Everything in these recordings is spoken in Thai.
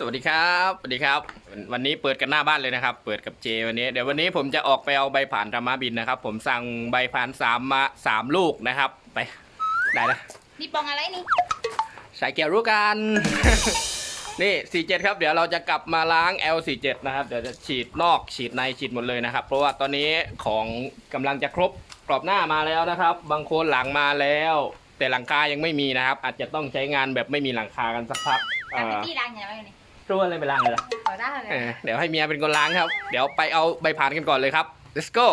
สวัสดีครับสวัสดีครับ วันนี้เปิดกันหน้าบ้านเลยนะครับ เปิดกับเจวันนี้เดี๋ยววันนี้ผมจะออกไปเอาใบผ่านธรรมะบินนะครับ ผมสั่งใบผ่านสามมาสามลูกนะครับไปได้นะนี่ปองอะไรนี่สายเกี่ยวรู้กัน นี่ 47 ครับ เดี๋ยวเราจะกลับมาล้าง L47 นะครับ เดี๋ยวจะฉีดนอกฉีดในฉีดหมดเลยนะครับ เพราะว่าตอนนี้ของกำลังจะครบกรอบหน้ามาแล้วนะครับ บางคนหลังมาแล้ว แต่หลังคายังไม่มีนะครับ อาจจะต้องใช้งานแบบไม่มีหลังคากันสักพักเอ่ทำเป็นอที่ล้างอย่างไรนี่ รู้อะไรไปล้างเลยล่ะขอได้เลยเออเดี๋ยวให้เมียเป็นคนล้างครับ เดี๋ยวไปเอาใบผ่านกันก่อนเลยครับ let's go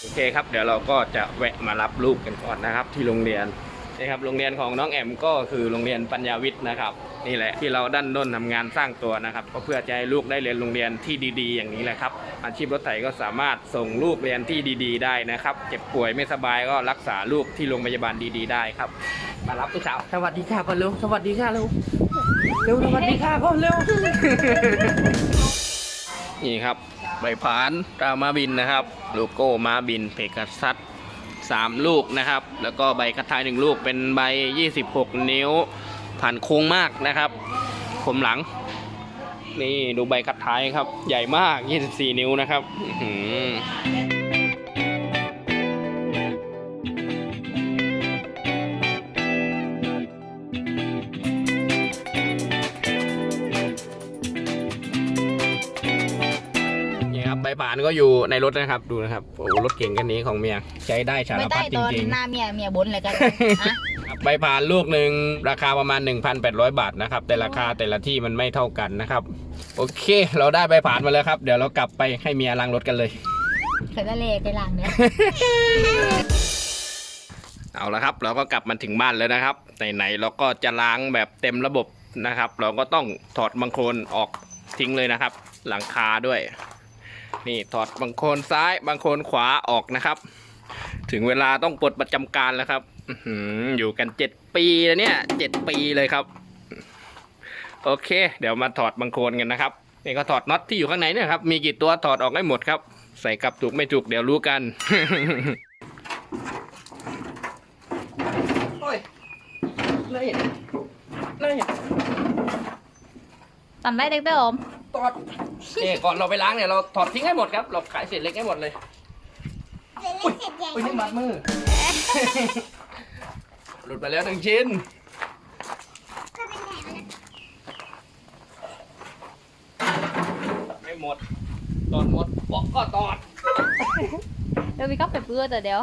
โอเคครับ เดี๋ยวเราก็จะแวะมารับลูกกันก่อนนะครับ ที่โรงเรียนนี่ครับโรงเรียนของน้องแอมก็คือโรงเรียนปัญญาวิทย์นะครับนี่แหละที่เราดันด้นทำงานสร้างตัวนะครับ ก็เพื่อจะให้ลูกได้เรียนโรงเรียนที่ดีๆ อย่างนี้แหละครับอาชีพรถไถก็สามารถส่งลูกเรียนที่ดีๆ ได้นะครับ เจ็บป่วยไม่สบายก็รักษาลูกที่โรงพยาบาลดีๆ ได้ครับ มารับลูกสาวสวัสดีค่ะพ่อเร็วสวัสดีค่ะเร็ว เร็วสวัสดีค่ะพ่อเร็ว นี่ครับ ใบผานรามาบินนะครับ โลโก้มาบิน เพกัสซัตสามลูกนะครับ แล้วก็ใบคัดท้ายหนึ่งลูกเป็นใบ 26 นิ้ว ผ่านโค้งมากนะครับผมหลัง นี่ดูใบคัดท้ายครับ ใหญ่มาก 24 นิ้วนะครับ ก็อยู่ในรถนะครับดูนะครับโอ้โหรถเก่งกันนี้ของเมียใช้ได้สารไม่พัได้ดจตอนริงๆหน้าเมียเมียบนเลยกันอะใบผ่านลูกหนึ่งราคาประมาณ 1,800 บาทนะครับ แต่ราคาแต่ละที่มันไม่เท่ากันนะครับ โอเค เราได้ใบผ่านมาแล้วครับ เดี๋ยวเรากลับไปให้เมียล้างรถกันเลย เคยได้เลไปล้างเนี่ยเอาละครับ เราก็กลับมาถึงบ้านแล้วนะครับไหนๆเราก็จะล้างแบบเต็มระบบนะครับ เราก็ต้องถอดบังโคลนออกทิ้งเลยนะครับ หลังคาด้วย นี่ถอดบังโคลนซ้ายบังโคลนขวาออกนะครับ ถึงเวลาต้องปลดประจำการแล้วครับอื้อหืออยู่กันเจ็ดปีแล้วเนี่ยเจ็ดปีเลยครับ โอเค เดี๋ยวมาถอดบังโคลนกันนะครับนี่ก็ถอดน็อตที่อยู่ข้างในเนี่ยครับมีกี่ตัวถอดออกให้หมดครับ ใส่กลับถูกไม่ถูกเดี๋ยวรู้กันโอ้ยเลยเลยทำได้เด็กเด้อมถอด นี่ก่อนเราไปล้างเนี่ยเราถอดทิ้งให้หมดครับ เราขายเศษเล็กให้หมดเลยอุ้ยอุ้ยนี่มัดมือ หลุดมาแล้วหนึ่งชิ้นไม่หมด ตอดหมดบอกก็ตอดเดี๋ยวมีก็ไปเปื้อแต่เดี๋ยว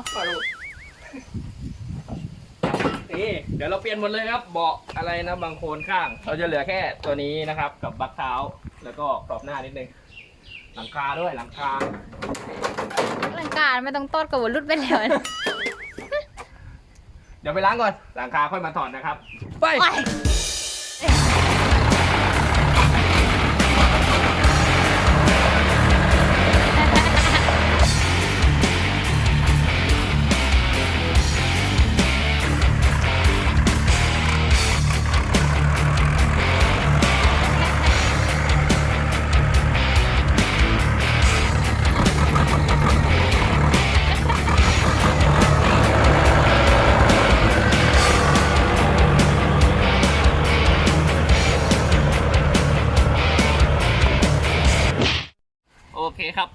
นี่เดี๋ยวเราเปลี่ยนหมดเลยครับ เบาะอะไรนะบางโคนข้าง เราจะเหลือแค่ตัวนี้นะครับ กับบักเท้าแล้วก็กรอบหน้านิดนึงหลังคาด้วยหลังคาร่างการไม่ต้องต้นกับวันรุดไปแล้วนะเดี๋ยวไปล้างก่อนหลังคาค่อยมาถอดนะครับ ไปไปโอเคครับ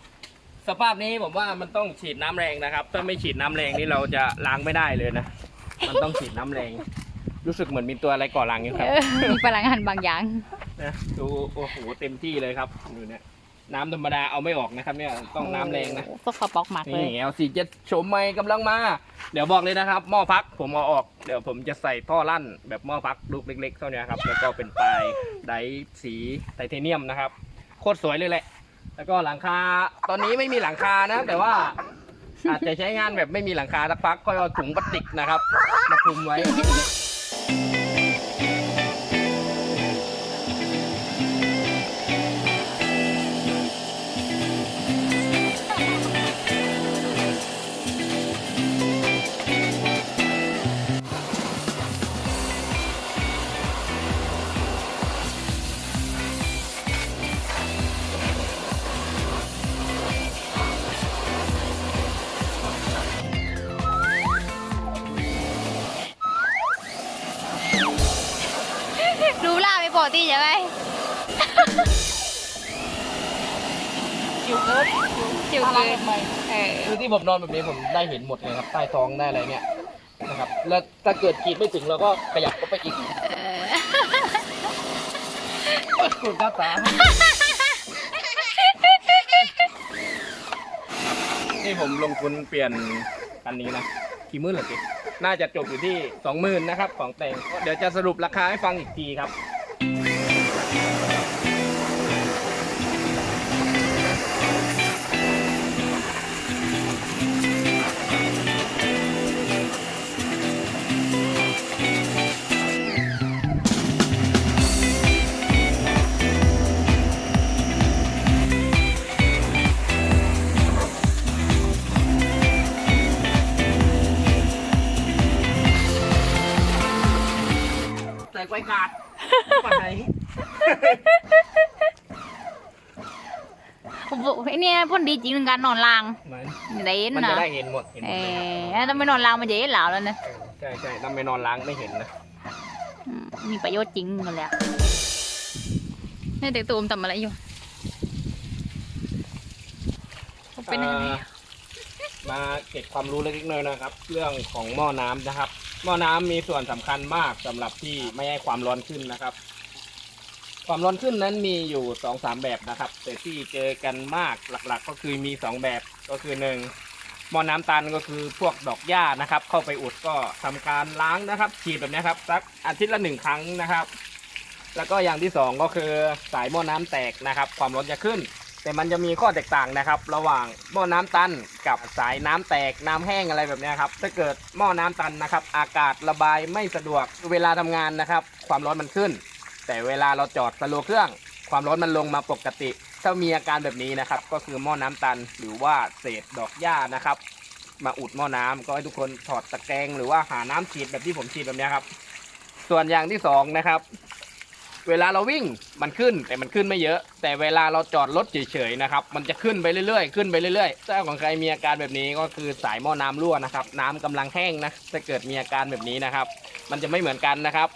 สภาพนี้ผมว่ามันต้องฉีดน้ำแรงนะครับ ถ้าไม่ฉีดน้ำแรงนี่เราจะล้างไม่ได้เลยนะ มันต้องฉีดน้ำแรง รู้สึกเหมือนมีตัวอะไรก่อรังอยู่ครับเออมีพลังงานบางอย่างนะดูโอ้โหเต็มที่เลยครับดูเนี่ยน้ำธรรมดาเอาไม่ออกนะครับเนี่ยต้องน้ำแรงนะโอ้โหสกปรกมากเลนี่ย L47 โฉมใหม่กำลังมา เดี๋ยวบอกเลยนะครับหม้อพักผมเอาออกเดี๋ยวผมจะใส่ท่อลั่น แบบหม้อพักลูกเล็กๆเท่านี้ครับแล้วก็เป็นปลายไดร์สีไทเทเนียมนะครับ โคตรสวยเลยแหละ แล้วก็หลังคาตอนนี้ไม่มีหลังคานะ แต่ว่าอาจจะใช้งานแบบไม่มีหลังคาสักพักค่อยเอาถุงพลาสติกนะครับมาคลุมไว้ ชิวเกินจิ๋วน่ารัเกิกนไหมเออคือที่ผมนอนแบบนี้ผมได้เห็นหมดเลยครับใต้ท้องได้อะไรเนี่ยนะครับ แล้วถ้าเกิดขีดไม่ถึงเราก็ขยับเข้าไปอีกเออกดหน้าตานี่ผมลงทุนเปลี่ยนคันนี้นะกี่หมื่นเหรอจิน่าจะจบอยู่ที่สองหมื่นนะครับของแต่งเดี๋ยวจะสรุปราคาให้ฟังอีกทีครับ ไว้กาดไปผมบอกไอ้เนี่ยพ่นดีจริงในการนอนลางมันได้เห็นมันนะจะได้เห็นหมดเห็นหเอมดเลยอถ้าไม่นอนลางมันจะเห็นเหลาแล้วนะใช่ใช่ถ้าไม่นอนล้างไม่เห็นนะอืมมีประโยชน์จริงกันเลยอะนี่เด็กตูมทำอะไรอยู่ผมเป็นอะไรเอ่อ มาเก็บความรู้เล็กๆน้อยๆนะครับ เรื่องของหม้อน้ำนะครับ หม้อน้ำมีส่วนสำคัญมากสำหรับที่ไม่ให้ความร้อนขึ้นนะครับ ความร้อนขึ้นนั้นมีอยู่สองสามแบบนะครับ แต่ที่เจอกันมากหลักๆ ก็คือมีสองแบบก็คือหนึ่งหม้อน้ำตันก็คือพวกดอกหญ้านะครับ เข้าไปอุดก็ทำการล้างนะครับ ฉีดแบบนี้ครับสักอาทิตย์ละหนึ่งครั้งนะครับ แล้วก็อย่างที่สองก็คือสายหม้อน้ำแตกนะครับ ความร้อนจะขึ้น แต่มันจะมีข้อแตกต่างนะครับ ระหว่างหม้อน้ำตันกับสายน้ำแตกน้ำแห้งอะไรแบบนี้ครับถ้าเกิดหม้อน้ำตันนะครับ อากาศระบายไม่สะดวกเวลาทำงานนะครับ ความร้อนมันขึ้น แต่เวลาเราจอดสโลว์เครื่อง ความร้อนมันลงมาปกติ ถ้ามีอาการแบบนี้นะครับ ก็คือหม้อน้ำตันหรือว่าเศษดอกหญ้านะครับ มาอุดหม้อน้ำก็ให้ทุกคนถอดตะแกรงหรือว่าหาน้ำฉีดแบบที่ผมฉีดแบบนี้ครับ ส่วนอย่างที่สองนะครับ เวลาเราวิ่งมันขึ้นแต่มันขึ้นไม่เยอะ แต่เวลาเราจอดรถเฉยๆนะครับมันจะขึ้นไปเรื่อยๆขึ้นไปเรื่อยๆถ้าของใครมีอาการแบบนี้ก็คือสายหม้อน้ำรั่วนะครับ น้ำกำลังแห้งนะถ้าเกิดมีอาการแบบนี้นะครับ มันจะไม่เหมือนกันนะครับ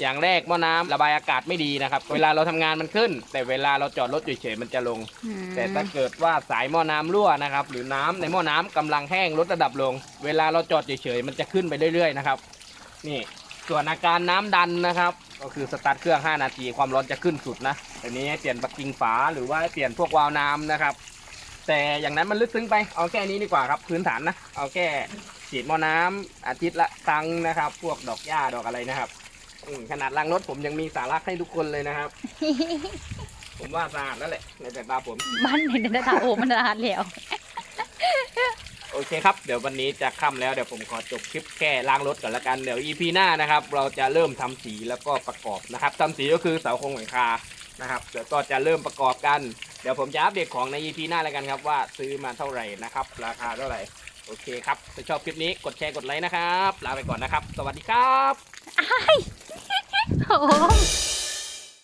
อย่างแรกหม้อน้ำระบายอากาศไม่ดีนะครับ เวลาเราทำงานมันขึ้น แต่เวลาเราจอดรถเฉยๆมันจะลงอืมแต่ถ้าเกิดว่าสายหม้อน้ำรั่วนะครับ หรือน้ำในหม้อน้ำกำลังแห้งลดระดับลง เวลาเราจอดเฉยๆมันจะขึ้นไปเรื่อยๆนะครับนี่ ส่วนอาการน้ำดันนะครับ ก็คือสตาร์ทเครื่อง 5 นาทีความร้อนจะขึ้นสุดนะอันนี้ให้เปลี่ยนปลั๊กกิงฝาหรือว่าให้เปลี่ยนพวกวาล์วน้ำนะครับ แต่อย่างนั้นมันลึกซึ้งไปเอาแค่นี้ดีกว่าครับ พื้นฐานนะเอาแค่ฉีดหม้อน้ำอาทิตย์ละครั้งนะครับ พวกดอกหญ้าดอกอะไรนะครับอืมขนาดล้างรถผมยังมีสาระให้ทุกคนเลยนะครับ ผมว่าสะอาดแล้วแหละในสายตาผมบ้านเห็นแต่ถาโอ้มันนานแล้วโอเคครับ เดี๋ยววันนี้จะค่ำแล้วเดี๋ยวผมขอจบคลิปแค่ล้างรถก่อนละกัน เดี๋ยว EP หน้านะครับ เราจะเริ่มทำสีแล้วก็ประกอบนะครับทำสีก็คือเสาโครงหลังคานะครับเดี๋ยวก็จะเริ่มประกอบกัน เดี๋ยวผมจะอัปเดตของใน EP หน้าแล้วกันครับว่าซื้อมาเท่าไหร่นะครับ ราคาเท่าไหร่โอเคครับถ้าชอบคลิปนี้กดแชร์กดไลค์นะครับ ลาไปก่อนนะครับ สวัสดีครับโอ้